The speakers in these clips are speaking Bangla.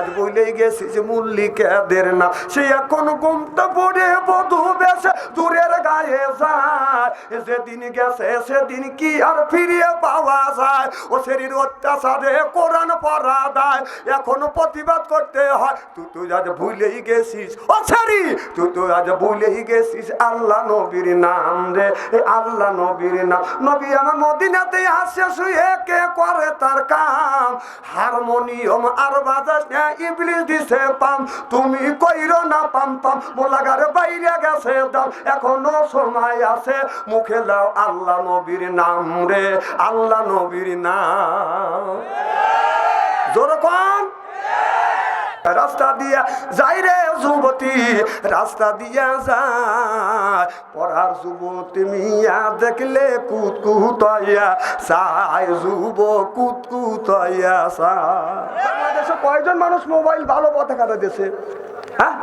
আজ বলেই গেছিস মল্লিকাদের না। সে এখন ঘুমটা পড়ে বধু বেশে, দূরের গায়ে যায়। যেদিন গেছে সেদিন কি আর ফিরিয়ে পাওয়া যায়? ও শরীর অত্যাচারে কোরআন পড়া দেয়। এখনও প্রতিবাদ করতে হয়, তুই তুই আজ ভুলেই গেছিস। ও সারি তুই তুই আজ ভুলেই গেছিস। আল্লাহ নবীর নাম রে আল্লাহ নবীর নাম। নবী আমার মদিনাতে আসে, শুয়ে কে করে তার কাম। হারমোনিয়াম আর বাজাস না ইবলিশ দিছে পাম। তুমি কইরো না পাম পাম। মোলাগার বাইরে গেছে দাম। এখনও সময় আছে। মুখে দাও আল্লাহ নবীর নাম রে। আল্লাহ নবীর নাম। জোর কম রাস্তা দিয়া যাই রে যুবতী, রাস্তা দিয়া যায় পড়ার যুবতী মিয়া দেখলে কুত কুতয়া সাই যুব কুত কুতয়া বাংলাদেশে কয়জন মানুষ মোবাইল ভালো পথে খাতা দিয়েছে হ্যাঁ?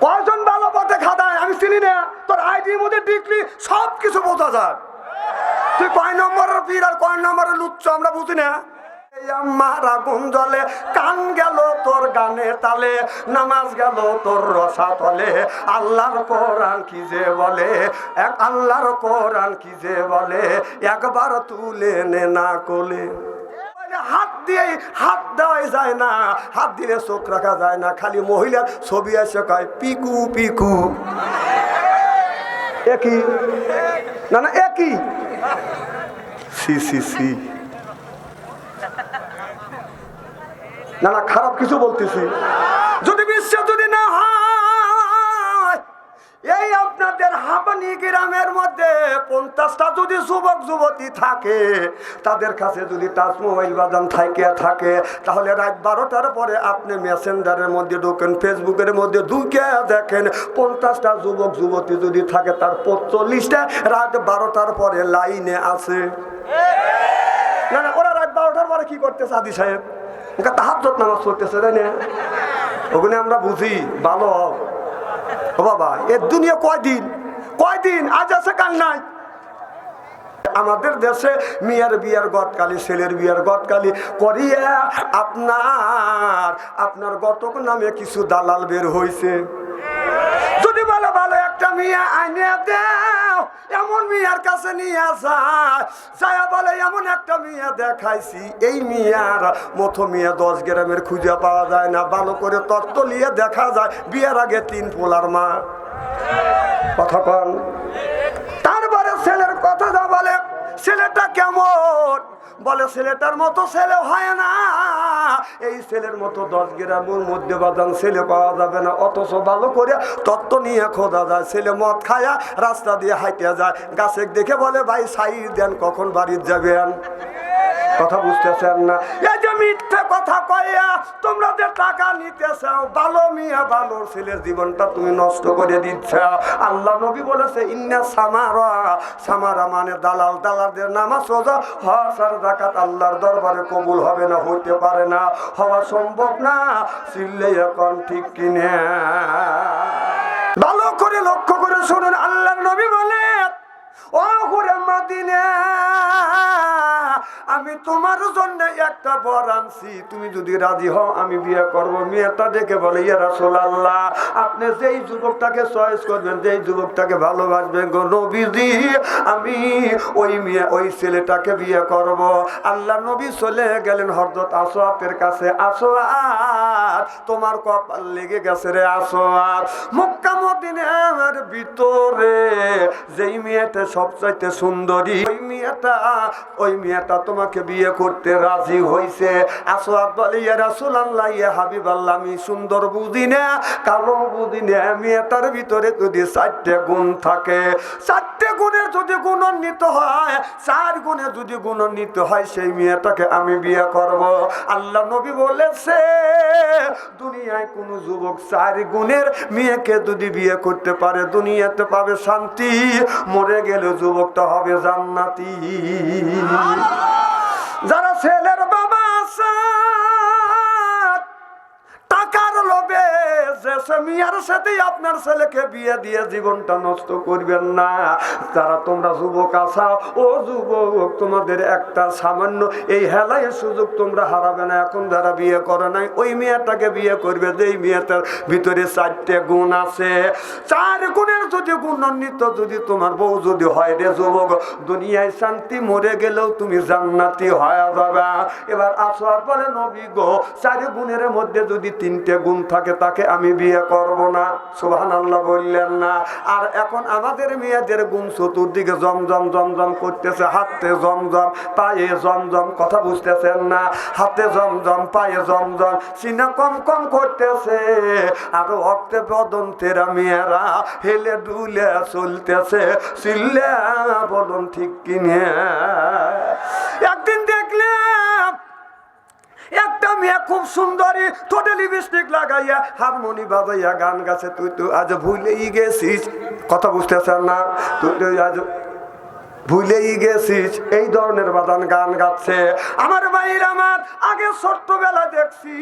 কয়জন ভালো পথে খাতায় আমি চিনি না। তোর আইডির মধ্যে ডিগ্রি সব কিছু বোঝা যায়। তুই কয় নম্বরের পীর আর কয় নম্বরের লুচ্ছ আমরা বুঝি না। আমার আগুন জ্বলে, কান গেল তোর গানে তালে, নামাজ গেল তোর রসা তলে। আল্লাহর কোরআন কি যে বলে? এক আল্লাহর কোরআন কি যে বলে? একবার তুলে নে না কোলে। হাত দিয়ে হাত দেওয়াই যায় না। হাত দিলে চোখ রাখা যায় না। খালি মহিলার ছবি এসে কয়, পিকু পিকু। একই? না না, একই? C C C. না না, খারাপ কিছু বলতেছি। যদি বিশ্বাস যদি না এই আপনাদের হাবানি গ্রামের মধ্যে পঞ্চাশটা যদি যুবক, যুবতী থাকে, তাদের কাছে যদি মোবাইল বাজান থাকে থাকে, তাহলে রাত বারোটার পরে আপনি মেসেঞ্জারের মধ্যে ঢোকেন, ফেসবুকের মধ্যে ঢুকে দেখেন, পঞ্চাশটা যুবক, যুবতী যদি থাকে, তার পঁচল্লিশটা রাত বারোটার পরে লাইনে আছে। না না, ওরা রাত বারোটার পরে কি করতেছে আদি সাহেব? ওকে তাহাজ্জত নামাজ পড়তেছে, তাই না? ওখানে আমরা বুঝি, ভালো। হও। ও বাবা এর দুনিয়া কয়দিন? কয়দিন? আজ আছে, কাল নাই। আমাদের দেশে মেয়ের বিয়ার গতকালি ছেলের বিয়ার গতকালি করিয়া আপনার আপনার গতক নামে কিছু দালাল বের হয়েছে যদি বলে ভালো একটা মিয়া আইনে দেও, এমন মিয়ার কাছে নিয়ে যায়। যায় বলে, এমন একটা মিয়া দেখাইছি, এই মিয়ার মতো মেয়ে দশ গ্রামের খুঁজে পাওয়া যায় না। ভালো করে তত্ত্ব নিয়ে দেখা যায়, বিয়ের আগে তিন পোলার মা। কথা কন। ছেলেটা কেমন? বলে, ছেলেটার মতো ছেলে হয় না। এই ছেলের মতো দশ গ্রামের মধ্যে বাদান ছেলে পাওয়া যাবে না। অথচ ভালো করে তত্ত্ব নিয়ে খোঁজা যায়। ছেলে মদ খায়া রাস্তা দিয়ে হাইটে যায়। গাছে দেখে বলে, ভাই সাই দেন, কখন বাড়ির যাবেন? কথা বুঝতেছেন না? এই যে মিথ্যে কথা কইয়া তোমরা যে টাকা নিতে চাও ভালো মিয়া, ভালো ছেলের জীবনটা তুমি নষ্ট করে দিচ্ছ। আল্লাহ নবী বলেছে, ইন্না সামারা। সামারা মানে দালাল, দালালদের নামাজ সোজা হসার জাকাত আল্লাহর দরবারে কবুল হবে না, হইতে পারে না, হওয়া সম্ভব না, চিল্লে এখন ঠিক কিনে। ভালো করে লক্ষ্য করে শুনুন, আল্লাহর নবী বলে ও ঘুরে মাদিনে আমি তোমার জন্য একটা বর আনছি। তুমি যদি রাজি হও, আমি বিয়ে করব। মেয়েটা দেখে বলে, ইয়া রাসূল আল্লাহ আপনি যেই যুবকটাকে চয়েস করবেন, যেই যুবকটাকে ভালোবাসবেন গো নবীজি, আমি ওই মেয়ে, ওই ছেলেটাকে বিয়ে করব। আল্লাহ নবী চলে গেলেন হরদত আসোয়াতের কাছে। আসোয়াত তোমার কপাল লেগে গেছে রে আসোয়াত মক্কা মদিনার ভিতরে যেই মেয়েটা সবচাইতে সুন্দরী, ওই মেয়েটা ওই মেয়েটা তোমাকে বিয়ে করতে রাজি হইছে। হাবিবাল্লাহ, আমি সুন্দর কালো মেয়েটার ভিতরে যদি চারটে গুণ থাকে, চারটে গুণের যদি গুণান্বিত হয়, চার গুণে যদি গুণান্বিত হয়, সেই মেয়েটাকে আমি বিয়ে করব। আল্লাহ নবী বলেছে, দুনিয়ায় কোন যুবক চার গুণের মেয়েকে যদি বিয়ে করতে পারে, দুনিয়াতে পাবে শান্তি, মরে গেলে যুবকটা হবে জান্নাতি। যারা ছেলের বাবা আছে যে মিয়ার সাথেই ভিতরে চারটে গুণ আছে। চার গুণের যদি গুণান্বিত যদি তোমার বউ যদি হয় রে যুবক, দুনিয়ায় শান্তি মরে গেলেও তুমি জান্নাতি হয়ে যাবে। এবার আসার পরে নবী গো, চারি গুণের মধ্যে যদি তিনটে গুণ থাকে, তাকে আমি বিয়ে করব না। সুহান আল্লাহ বললেন না। আর এখন আমাদের মেয়েদের গুণ চতুর্দিকে জমজম জমজম করতেছে, হাতে জমজম, পায়ে জমজম, কথা বুঝতেছেন না। হাতে জমজম, পায়ে জমজম, সিনা কম কম করতেছে। আর অক্তে বদন তেরা মেয়েরা হেলে ডুলে চলতেছে। চিল্লে বলুন ঠিক কিনে? একদিন মেয়ে খুব সুন্দরী, ঠোঁটে লিপস্টিক লাগাইয়া হারমোনি বাজাইয়া গান গাছে। তুই তো আজ ভুলেই গেছিস। কথা বুঝতেছেন না? তুই তো আজ ভুলেই গেছিস। এই ধরনের বাদান গান গাচ্ছে। আমার ভাইয়ের আমার, আগে ছোট্টবেলা দেখছি,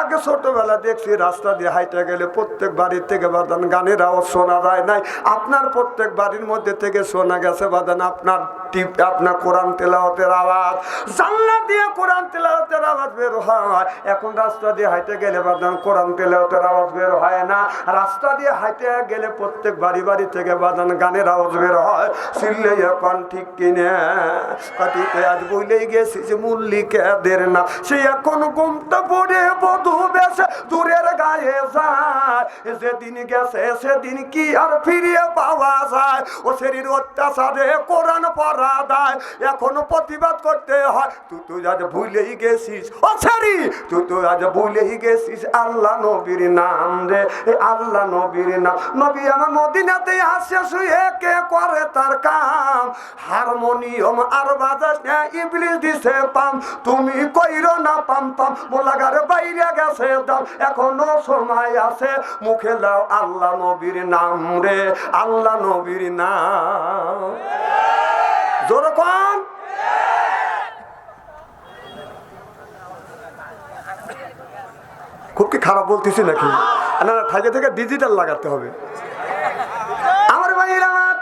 আগে ছোটবেলা দেখছি, রাস্তা দিয়ে হাইটে গেলে প্রত্যেক বাড়ির থেকে বাদান গানের আওয়াজ শোনা যায় নাই। আপনার প্রত্যেক বাড়ির মধ্যে থেকে শোনা গেছে বাদান আপনার। টিপ আপনার কোরআন তেলাওয়াতের আওয়াজ, জানলা দিয়ে কোরআন তেলাওয়াতের আওয়াজ বের হয়। এখন রাস্তা দিয়ে হাইটে গেলে বাদান কোরআন তেলাওয়াতের আওয়াজ বের হয় না। রাস্তা দিয়ে হাইটে গেলে প্রত্যেক বাড়ি বাড়ি থেকে বাদান গানের আওয়াজ বের হয়। সিল্লে এখন ঠিক কিনে আজ বলেই গেছি যে মল্লিকাদের না সে এখন ঘুমটা পড়ে বধু বেসে দূরের গায়ে যায়। যেদিন গেছে সেদিন কি আর ফিরিয়ে পাওয়া যায়? ও শরীর অত্যাচারে কোরআন পড়া দেয় এখন প্রতিবাদ করতে হয়। তুই তুই আজ ভুলেই গেছিস। ও সারি তুই তুই আজ ভুলেই গেছিস। আল্লাহ নবীর নাম রে আল্লাহ নবীর নাম। নবী আমার মদিনাতে আসে, শুয়ে কে করে তার কাম? হারমোনিয়ম আর বাজাস না ইবলিশ দিছে পাম। তুমি কইরো না পাম পাম মোলাগার বাইরে গেছে দাও এখনও সময় আছে, মুখে দাও আল্লাহ নবীর নাম রে, আল্লাহ নবীর নাম। খুব কি খারাপ বলতেছি নাকি? না থাকে, থেকে ডিজিটাল লাগাতে হবে। আমার ভাইয়ের আমার।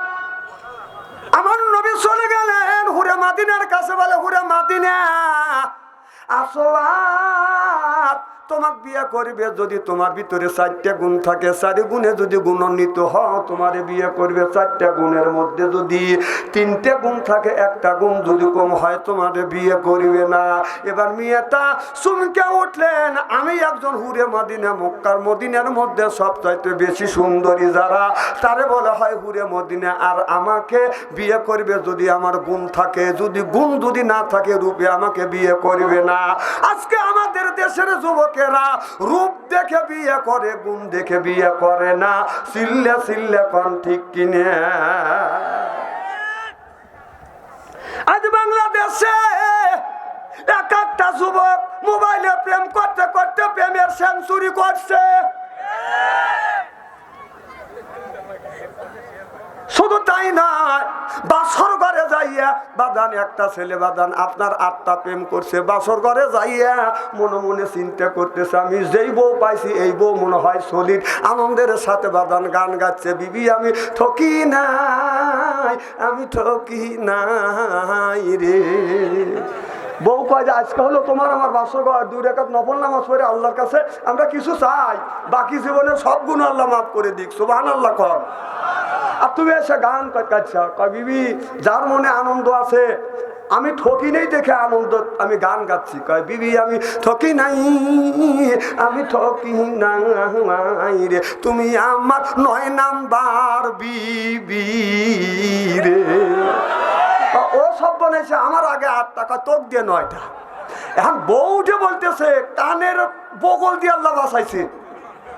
আমার নবী চলে গেলেন হুরে মাদিনার কাছে বলে হুরে মাদিনা আসোয়াত তোমাক বিয়ে করবে যদি তোমার ভিতরে চারটে গুণ থাকে, চারি গুণে যদি গুণান্বিত হও, তোমার বিয়ে করবে চারটে গুণের মধ্যে যদি তিনটে গুণ থাকে, একটা গুণ যদি কম হয়, তোমার বিয়ে করবে না। এবার মেয়েটা চুমকে উঠলেন, আমি একজন হুরে মদিনা, মক্কার মদিনার মধ্যে সবচাইতে বেশি সুন্দরী যারা, তারে বলা হয় হুরে মদিনা। আর আমাকে বিয়ে করবে যদি আমার গুণ থাকে, যদি গুণ যদি না থাকে, রূপে আমাকে বিয়ে করবে না। আজকে আমাদের দেশের যুবকেরা রূপ দেখে বিয়ে করে, গুণ দেখে বিয়ে করে না। সিল্লে সিল্লে কন ঠিক কিনে। আজ বাংলাদেশে এক একটা যুবক মোবাইলে প্রেম করতে করতে প্রেমের সেঞ্চুরি করছে। শুধু তাই নয়, বাসর যাইয়া বাদান, একটা ছেলে বাদান, আপনার আটটা প্রেম করছে, বাসর ঘরে যাইয়া মনে মনে চিন্তা করতেছে, আমি যেই বউ পাইছি, এই বউ মনে হয় সলিড আনন্দের সাথে বাদান গান গাচ্ছে, বিবি, আমি ঠকি নাই, আমি ঠকি নাই রে। বউ কয় যে, আজকে হলো তোমার আমার বাসর ঘর, দুই রেখাত নফল নামাজ পড়ে আল্লাহর কাছে, আমরা কিছু চাই, বাকি জীবনের সব গুণ আল্লাহ মাফ করে দিক সুবাহ আল্লাহ কর। আর তুমি এসে গান কাটছা কয়, বিবি, যার মনে আনন্দ আছে, আমি ঠকি নেই দেখে আনন্দ, আমি গান গাচ্ছি। কয়, বিবি, আমি ঠকি নাই, আমি ঠকি নাই রে। তুমি আমার নয় নাম্বার বিবি রে। ও সব বলেছে, আমার আগে আট টাকা তোক দিয়ে নয়টা। এখন বউ যে বলতেছে, কানের বগল দিয়ে আল্লাহ বাসাইছে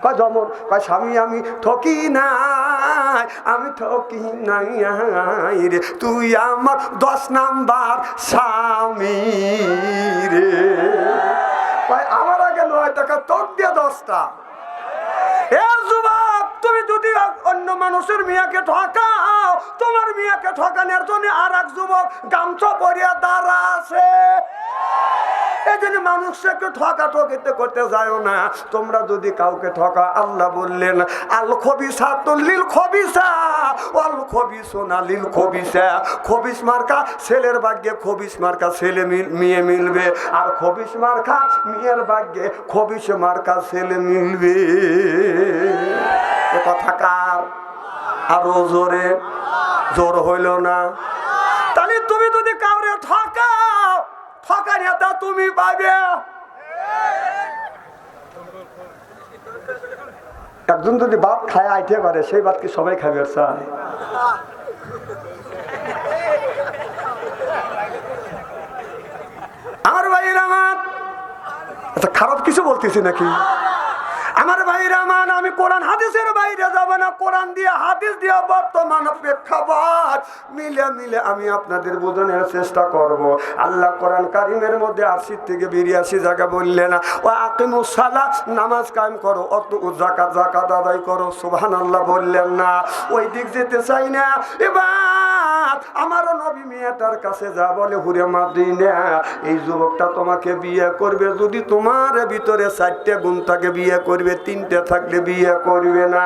কয় জমর, কয় স্বামী, আমি ঠকি নাই, আমি ঠকি নাই রে। তুই আমার দশ নাম্বার স্বামী রে। কয়, আমার আগে নয় টাকা তোর দিয়ে দশটা। এ যুবক, তুমি যদি অন্য মানুষের মেয়েকে ঠকাও, তোমার মেয়েকে ঠকানোর জন্য আর এক যুবক গামছা পরিয়া দাঁড়া আছে। এই জন্য মানুষকে ঠকা ঠকিতে করতে যাও না, তোমরা যদি কাউকে ঠকা, আল্লাহ বললেন, আল খবিসা তো লিল খবিসা অল খবিস না লিল খবিসা। খবিস মার্কা ছেলের ভাগ্যে খবিস মার্কা ছেলে মেয়ে মিলবে, আর খবিস মার্কা মেয়ের ভাগ্যে খবিস মার্কা ছেলে মিলবে। এ কথা কার? আরও জোরে, জোর হইল না? তুমি পাবে। একজন যদি ভাত খায়, আইতে পারে, সেই ভাত কি সবাই খাবে আমার ভাই আমার। আচ্ছা খারাপ কিছু বলতেছি নাকি? আমার আমি কোরআন হাদিসের বাইরে যাব না। কোরআন দিয়ে হাদিস দিয়ে বর্তমান প্রেক্ষাপট। মিলে মিলে আমি আপনাদের বোঝানোর চেষ্টা করব। আল্লাহ কোরআন কারিমের মধ্যে আশি থেকে বিরিয়াশি জায়গা বললেন ও আকিমু সালা নামাজ কায়েম করো, অত জাকাত জাকাত আদায় করো। সুবহান আল্লাহ বললেন না। ওই দিক যেতে চাই না। এবার আমারও নবী মেয়েটার কাছে যা বলে, হুরে মাদিনা, এই যুবকটা তোমাকে বিয়ে করবে। যদি তোমার ভিতরে চারটে গুণ থাকে, বিয়ে করবে। তিনটে থাকলে বিয়ে করবে না।